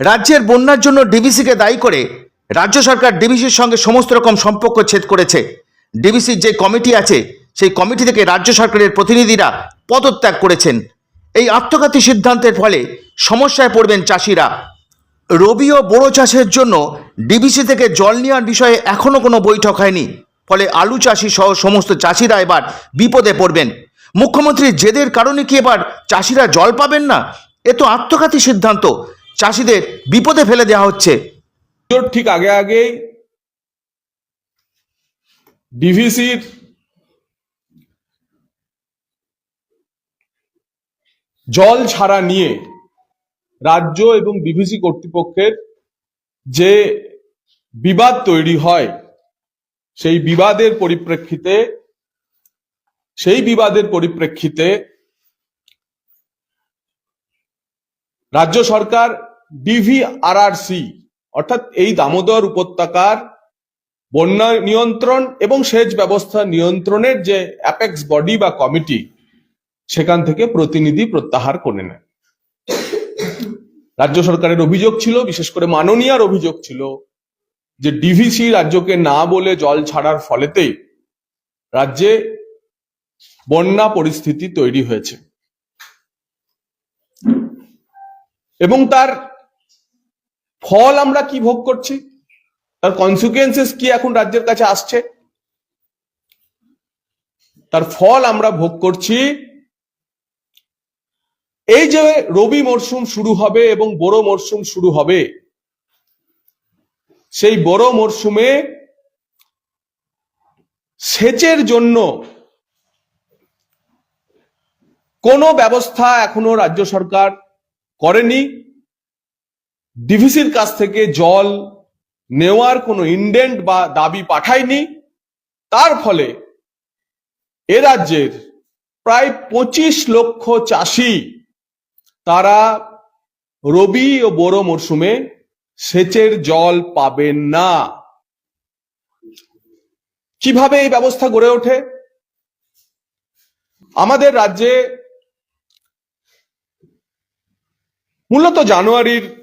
রাজ্যের বন্যার জন্য ডিবিসিকে দায়ী করে রাজ্য সরকার ডিবিসির সঙ্গে সমস্ত রকম সম্পর্ক ছেদ করেছে। ডিবিসির যে কমিটি আছে, সেই কমিটি থেকে রাজ্য সরকারের প্রতিনিধিরা পদত্যাগ করেছেন। এই আত্মঘাতী সিদ্ধান্তের ফলে সমস্যায় পড়বেন চাষিরা। রবি ও বোরো চাষের জন্য ডিবিসি থেকে জল নেওয়ার বিষয়ে এখনও কোনো বৈঠক হয়নি। ফলে আলু চাষি সহ সমস্ত চাষিরা এবার বিপদে পড়বেন। মুখ্যমন্ত্রীর জেদের কারণে কি এবার চাষিরা জল পাবেন না? এ তো আত্মঘাতী সিদ্ধান্ত। চাষিদের বিপদে ফেলে দেওয়া হচ্ছে। ঠিক আগে আগেই ডিভিসির জল ছাড়া নিয়ে রাজ্য এবং ডিভিসি কর্তৃপক্ষের যে বিবাদ তৈরি হয়, সেই বিবাদের পরিপ্রেক্ষিতে, সেই বিবাদের পরিপ্রেক্ষিতে রাজ্য সরকার ডিভিআরআরসি অর্থাৎ এই দামোদর উপত্যকার বন্যা নিয়ন্ত্রণ এবং সেচ ব্যবস্থা নিয়ন্ত্রণের যে অ্যাপেক্স বডি বা কমিটি, সেখান থেকে প্রতিনিধি প্রত্যাহার করে নেয়। রাজ্য সরকারের অভিযোগ ছিল, বিশেষ করে মাননীয়ার অভিযোগ ছিল, যে ডিভিসি রাজ্যকে না বলে জল ছাড়ার ফলেতেই রাজ্যে বন্যা পরিস্থিতি তৈরি হয়েছে। এবং তার ফল আমরা কি ভোগ করছি? তার কনসিকুয়েন্সেস কি এখন রাজ্যের কাছে আসছে? তার ফল আমরা ভোগ করছি। এই যে রবি মরশুম শুরু হবে এবং বড় মরশুম শুরু হবে, সেই বড় মরশুমে সেচের জন্য কোনো ব্যবস্থা এখনও রাজ্য সরকার করেনি। ডিভিসির কাছ থেকে জল নেওয়ার কোনো ইন্ডেন্ট বা দাবি পাঠায়নি। তার ফলে এ রাজ্যের প্রায় পঁচিশ লক্ষ চাষি তারা রবি ও বড় মরশুমে সেচের জল পাবেন না। কীভাবে এই ব্যবস্থা গড়ে ওঠে? আমাদের রাজ্যে মূলত জানুয়ারির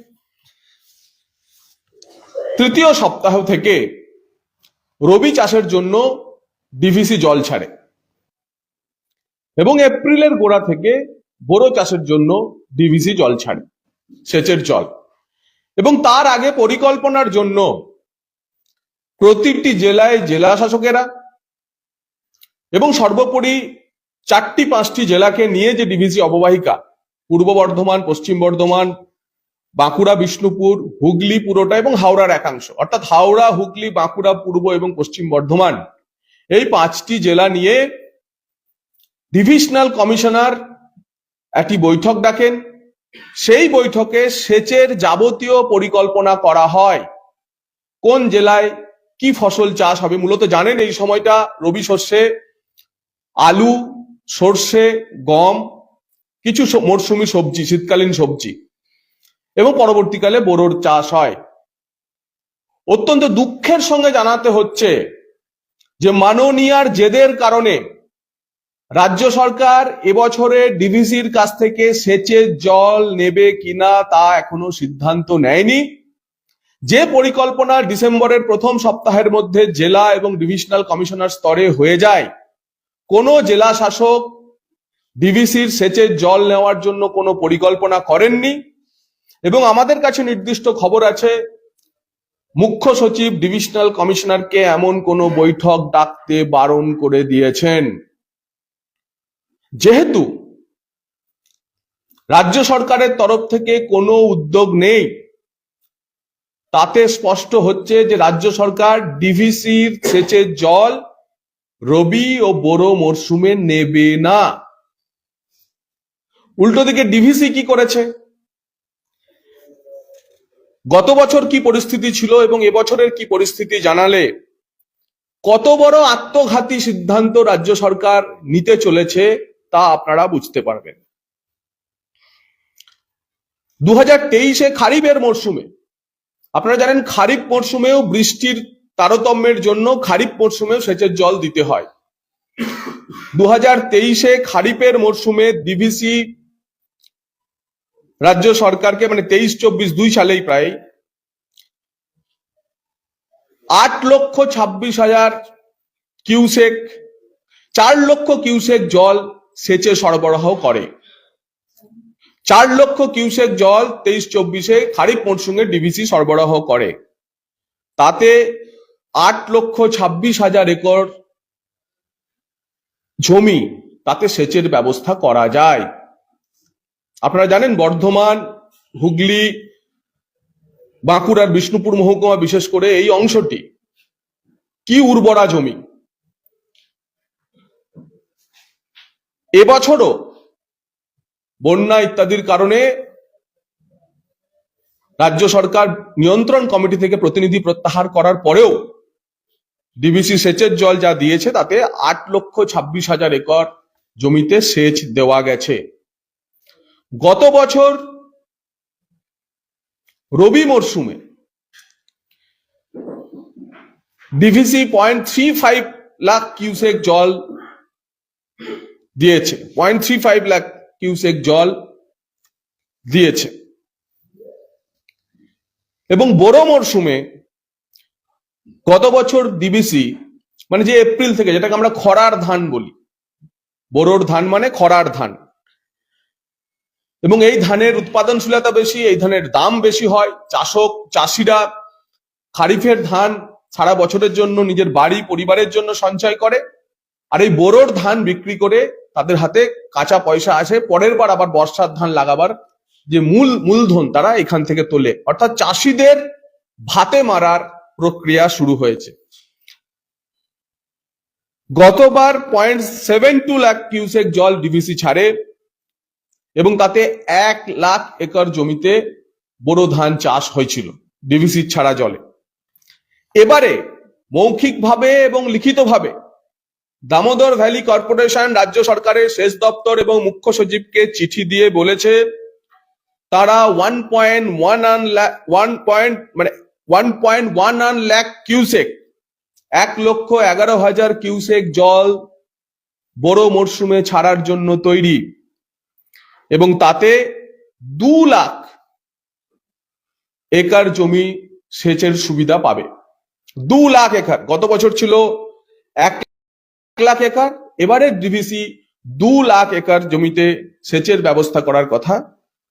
তৃতীয় সপ্তাহ থেকে রবি চাষের জন্য ডিভিসি জল ছাড়ে। এবং এপ্রিলের গোড়া থেকে বোরো চাষের জন্য ডিভিসি জল ছাড়ে, সেচের জল। এবং তার আগে পরিকল্পনার জন্য প্রতিটি জেলায় জেলা শাসকেরা এবং সর্বোপরি চারটি পাঁচটি জেলাকে নিয়ে যে ডিভিসি অববাহিকা, পূর্ব বর্ধমান, পশ্চিম বর্ধমান বাঁকুড়া, বিষ্ণুপুর, হুগলি, পুরোটা এবং হাওড়ার একাংশ। অর্থাৎ হাওড়া, হুগলি, বাঁকুড়া, পূর্ব এবং পশ্চিম বর্ধমান। এই পাঁচটি জেলা নিয়ে ডিভিশনাল কমিশনার একটি বৈঠক ডাকেন। সেই বৈঠকে সেচের যাবতীয় পরিকল্পনা করা হয়। কোন জেলায় কি ফসল চাষ হবে? মূলত জানেন এই সময়টা রবি শস্যে আলু, সর্ষে, গম, কিছু মরশুমি সবজি, শীতকালীন সবজি। এবং পরবর্তীকালে বোরোর চাষ হয়। অত্যন্ত দুঃখের সঙ্গে জানাতে হচ্ছে যে মাননীয়ার জেদের কারণে রাজ্য সরকার এবছরে ডিভিসির কাছ থেকে সেচের জল নেবে কিনা তা এখনও সিদ্ধান্ত নেয়নি। যে পরিকল্পনা ডিসেম্বরের প্রথম সপ্তাহের মধ্যে জেলা এবং ডিভিশনাল কমিশনার স্তরে হয়ে যায়, কোনো জেলা শাসক ডিভিসির সেচের জল নেওয়ার জন্য কোনো পরিকল্পনা করেননি। এবং আমাদের কাছে নির্দিষ্ট খবর আছে, মুখ্য সচিব, ডিভিশনাল কমিশনারকে এমন কোনো বৈঠক ডাকতে বারণ করে দিয়েছেন। যেহেতু রাজ্য সরকারের তরফ থেকে কোনো উদ্যোগ নেই, তাতে স্পষ্ট হচ্ছে যে রাজ্য সরকার ডিভিসির সেচের জল, রবি ও বোরো মরশুমে নেবে না। উল্টো দিকে ডিভিসি কি করেছে? গত বছর কি পরিস্থিতি ছিল এবং এবছরের কি পরিস্থিতি জানালে কত বড় আত্মঘাতী সিদ্ধান্ত রাজ্য সরকার নিতে চলেছে তা আপনারা বুঝতে পারবেন। দু হাজার তেইশে খারিফের মরশুমে আপনারা জানেন খারিফ মরশুমেও বৃষ্টির তারতম্যের জন্য খারিফ মরশুমেও সেচের জল দিতে হয়। দু হাজার তেইশে খারিফের মরশুমে ডিভিসি রাজ্য সরকারকে মানে তেইশ, চব্বিশ, দুই সালেই প্রায় আট লক্ষ ছাব্বিশ হাজার কিউসেক, চার লক্ষ কিউসেক জল সেচে সরবরাহ করে। চার লক্ষ কিউসেক জল তেইশ, চব্বিশে খারিফ মরশুমে ডিভিসি সরবরাহ করে। তাতে আট লক্ষ ছাব্বিশ হাজার একর জমি তাতে সেচের ব্যবস্থা করা যায়। আপনারা জানেন বর্ধমান, হুগলি, বাঁকুড়ার বিষ্ণুপুর মহকুমা, বিশেষ করে এই অংশটি কি উর্বরা জমি? এবছরও বন্যা ইত্যাদির কারণে রাজ্য সরকার নিয়ন্ত্রণ কমিটি থেকে প্রতিনিধি প্রত্যাহার করার পরেও ডিবিসি সেচের জল যা দিয়েছে তাতে আট লক্ষ ছাব্বিশ হাজার একর জমিতে সেচ দেওয়া গেছে। গত বছর রবি মরশুমে DVC point three five lakh cusec জল দিয়েছে। Point three five lakh cusec জল দিয়েছে। এবং বড় মরশুমে গত বছর ডিবিসি মানে যে এপ্রিল থেকে, যেটাকে আমরা খরার ধান বলি বোরোর ধান মানে খরার ধান। এবং এই ধানের উৎপাদনশীলতা বেশি, এই ধানের দাম বেশি হয়। চাষক, চাষিরা খারিফের ধান সারা বছরের জন্য নিজের বাড়ি, পরিবারের জন্য সঞ্চয় করে। আর এই বোরোর ধান বিক্রি করে তাদের হাতে কাঁচা পয়সা আসে। পরের বার আবার বর্ষার ধান লাগাবার যে মূল, মূলধন তারা এখান থেকে তোলে। অর্থাৎ চাষিদের ভাতে মারার প্রক্রিয়া শুরু হয়েছে। গতবার point seven two lakh cusec জল ডিভিসি ছাড়ে এবং তাতে এক লাখ একর জমিতে বোরো ধান চাষ হয়েছিল ডিভিসি ছাড়া জলে। এবারে মৌখিকভাবে এবং লিখিতভাবে দামোদর ভ্যালি কর্পোরেশন রাজ্য সরকারের সেচ দপ্তর এবং মুখ্য সচিবকে চিঠি দিয়ে বলেছে, তারা ওয়ান পয়েন্ট ওয়ান আন ওয়ান পয়েন্ট মানে ওয়ান পয়েন্ট ওয়ান আন ল্যাক কিউসেক এক লক্ষ এগারো হাজার কিউসেক জল বড় মরশুমে ছাড়ার জন্য তৈরি। এবং তাতে দু লাখ একর জমি সেচের সুবিধা পাবে। দু লাখ একর। গত বছর ছিল এক লাখ একর। এবারে ডিভিসি দু লাখ একর জমিতে সেচের ব্যবস্থা করার কথা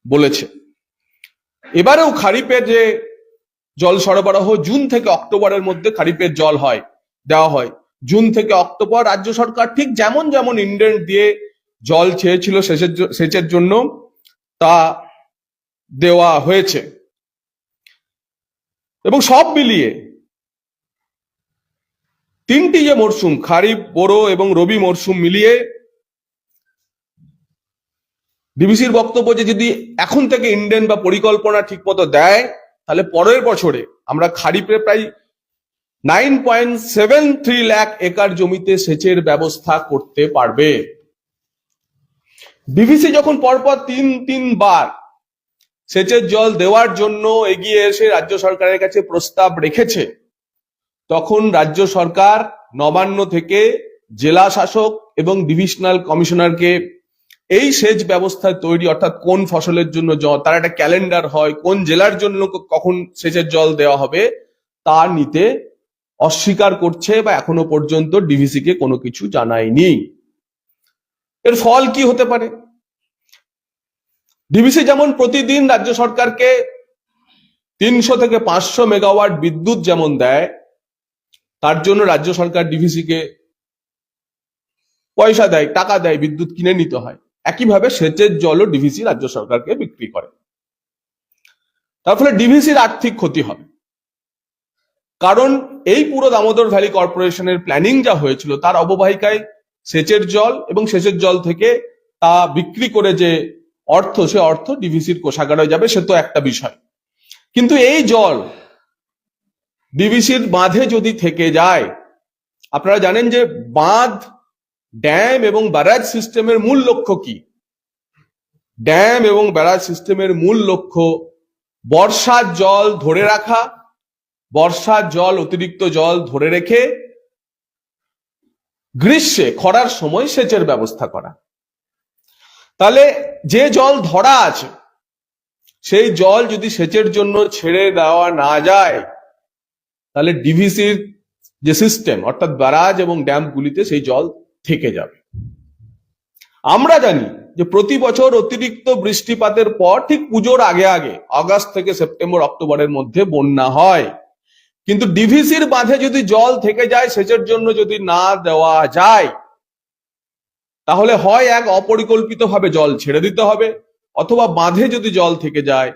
বলেছে। এবারেও খারিফের যে জল সরবরাহ জুন থেকে অক্টোবরের মধ্যে খারিফের জল হয়, দেওয়া হয়। জুন থেকে অক্টোবর রাজ্য সরকার ঠিক যেমন যেমন ইন্ডেন্ট দিয়ে জল চেয়েছিল সেচের সেচের জন্য তা দেওয়া হয়েছে। এবং সব মিলিয়ে তিনটি যে মরশুম খারিফ, বোরো এবং রবি মরশুম মিলিয়ে ডিবিসির বক্তব্য যে যদি এখন থেকে ইন্ডেন বা পরিকল্পনা ঠিক মতো দেয়, তাহলে পরের বছরে আমরা খারিফে প্রায় nine point seven three lakh acre জমিতে সেচের ব্যবস্থা করতে পারবে। ডিভিসি যখন পরপর তিন, তিনবার সেচের জল দেওয়ার জন্য এগিয়ে এসে রাজ্য সরকারের কাছে প্রস্তাব রেখেছে, তখন রাজ্য সরকার নবান্ন থেকে জেলা শাসক এবং ডিভিশনাল কমিশনারকে এই সেচ ব্যবস্থা তৈরি, অর্থাৎ কোন ফসলের জন্য জল তার একটা ক্যালেন্ডার হয়, কোন জেলার জন্য কখন সেচের জল দেওয়া হবে তা নিতে অস্বীকার করছে বা এখনও পর্যন্ত ডিভিসি কে কোনো কিছু জানায়নি। এর ফল কি হতে পারে? ডিভিসি যেমন প্রতিদিন রাজ্য সরকারকে তিনশো থেকে পাঁচশো মেগাওয়াট বিদ্যুৎ যেমন দেয়, তার জন্য রাজ্য সরকার ডিভিসি কে পয়সা দেয়, টাকা দেয়, বিদ্যুৎ কিনে নিতে হয়। একইভাবে সেচের জলও ডিভিসি রাজ্য সরকারকে বিক্রি করে। তার ফলে ডিভিসির আর্থিক ক্ষতি হবে। কারণ এই পুরো দামোদর ভ্যালি কর্পোরেশনের প্ল্যানিং যা হয়েছিল, তার অববাহিকায় সেচের জল এবং সেচের জল থেকে তা বিক্রি করে যে অর্থ, সে অর্থ ডিভিসির কোষাগারে যাবে, সে তো একটা বিষয়। কিন্তু এই জল ডিভিসির বাঁধে যদি থেকে যায়, আপনারা জানেন যে বাঁধ, ড্যাম এবং ব্যারাজ সিস্টেমের মূল লক্ষ্য কি? ড্যাম এবং ব্যারাজ সিস্টেমের মূল লক্ষ্য বর্ষার জল ধরে রাখা, বর্ষার জল, অতিরিক্ত জল ধরে রেখে গ্রীষ্মে খরার সময় সেচের ব্যবস্থা করা। তাহলে যে জল ধরা আছে, সেই জল যদি সেচের জন্য ছেড়ে দেওয়া না যায়, তাহলে ডিভিসির যে সিস্টেম অর্থাৎ ব্যারাজ এবং ড্যামগুলিতে সেই জল থেকে যাবে। আমরা জানি যে প্রতি বছর অতিরিক্ত বৃষ্টিপাতের পর ঠিক পুজোর আগে আগে, আগস্ট থেকে সেপ্টেম্বর অক্টোবরের মধ্যে বন্যা হয়। কিন্তু ডিভিসির বাঁধে যদি জল থেকে যায়, সেচের জন্য যদি না দেওয়া যায়, তাহলে হয় এক অপরিকল্পিতভাবে জল ছেড়ে দিতে হবে, অথবা বাঁধে যদি জল থেকে যায়,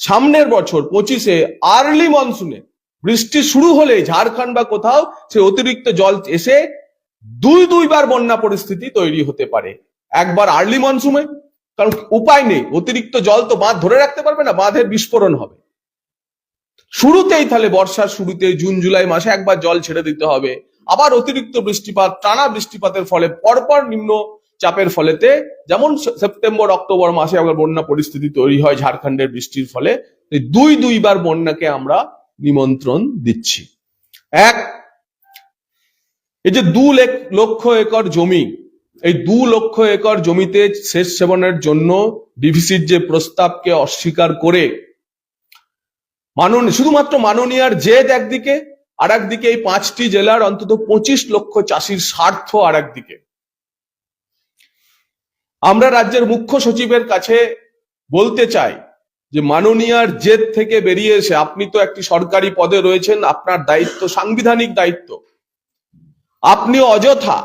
সামনের বছর পঁচিশে আর্লি মনসুনে বৃষ্টি শুরু হলে ঝাড়খণ্ড বা কোথাও সে অতিরিক্ত জল এসে দুই দুইবার বন্যা পরিস্থিতি তৈরি হতে পারে। একবার আর্লি মনসুমে কারণ উপায় নেই, অতিরিক্ত জল তো বাঁধ ধরে রাখতে পারবে না, বাঁধের বিস্ফোরণ হবে। শুরুতেই তাহলে বর্ষার শুরুতে জুন, জুলাই মাসে একবার জল ছেড়ে দিতে হবে। আবার অতিরিক্ত বৃষ্টিপাত, টানা বৃষ্টিপাতের ফলে পরপর নিম্ন চাপের ফলেতে, যেমন সেপ্টেম্বর, অক্টোবর মাসে আবার বন্যা পরিস্থিতি তৈরি হয় ঝাড়খণ্ডের বৃষ্টির ফলে দুই, দুইবার বন্যাকে আমরা নিমন্ত্রণ দিচ্ছি। এক, এই যে দু লক্ষ একর জমি, এই দু লক্ষ একর জমিতে সেচ সেবনের জন্য ডিভিসির যে প্রস্তাবকে অস্বীকার করে মানন, শুধুমাত্র মাননীয়ার জেদ একদিকে আর একদিকে এই পাঁচটি জেলার অন্তত পঁচিশ লক্ষ চাষির স্বার্থ আর একদিকে আমরা রাজ্যের মুখ্য সচিবের কাছে বলতে চাই যে মাননীয়ার জেদ থেকে বেরিয়ে এসে আপনি তো একটি সরকারি পদে রয়েছেন, আপনার দায়িত্ব সাংবিধানিক দায়িত্ব। আপনি অযথা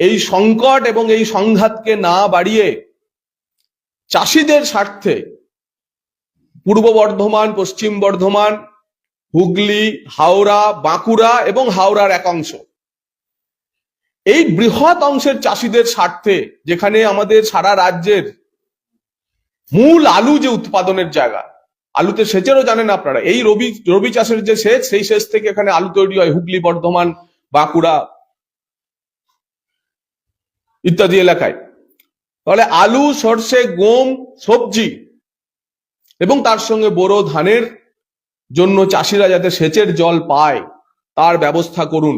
এই সংকট এবং এই সংঘাতকে না বাড়িয়ে চাষিদের স্বার্থে পূর্ব বর্ধমান, পশ্চিম বর্ধমান, হুগলি, হাওড়া, বাঁকুড়া এবং হাওড়ার এক অংশ। এই বৃহৎ অংশের চাষিদের স্বার্থে যেখানে আমাদের সারা রাজ্যের মূল আলু যে উৎপাদনের জায়গা, আলুতে সেচেরও জানেন আপনারা, এই রবি রবি চাষের যে সেচ, সেই সেচ থেকে এখানে আলু তৈরি হয়, হুগলি, বর্ধমান, বাঁকুড়া ইত্যাদি এলাকায়। তাহলে আলু, সর্ষে, গম, সবজি এবং তার সঙ্গে বোরো ধানের জন্য চাষিরা যাতে সেচের জল পায় তার ব্যবস্থা করুন।